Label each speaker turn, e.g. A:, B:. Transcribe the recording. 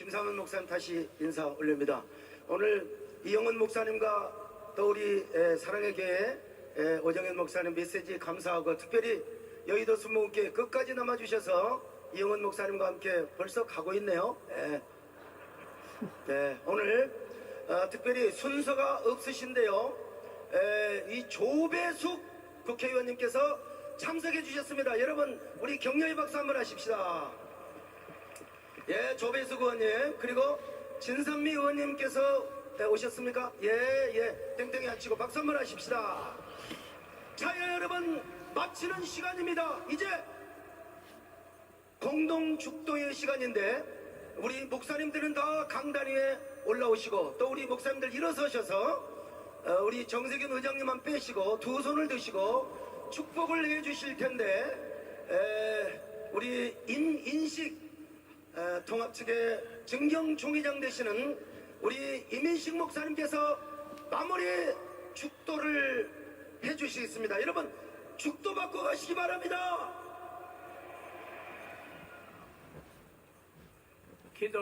A: 김상은 목사님 다시 인사 올립니다. 오늘 이영은 목사님과 또 우리 에, 사랑의 교회 에, 오정현 목사님 메시지 감사하고 특별히 여의도 순복음교회 끝까지 남아주셔서 이영은 목사님과 함께 벌써 가고 있네요. 예. 네, 오늘 어, 특별히 순서가 없으신데요. 에, 이 조배숙 국회의원님께서 참석해 주셨습니다. 여러분, 우리 격려의 박수 한번 하십시다. 예, 조배숙 의원님 그리고 진선미 의원님께서 네, 오셨습니까? 예, 예, 땡땡이 하치고 박수 한번 하십시다. 자, 예, 여러분 마치는 시간입니다. 이제 공동 축도의 시간인데 우리 목사님들은 다 강단 위에 올라오시고 또 우리 목사님들 일어서셔서 어, 우리 정세균 의장님만 빼시고 두 손을 드시고 축복을 해주실 텐데 에, 우리 인, 인식 에, 통합 측의 증경 총회장 되시는 우리 이민식 목사님께서 마무리 축도를 해주시겠습니다. 여러분 축도 받고 가시기 바랍니다.
B: 기도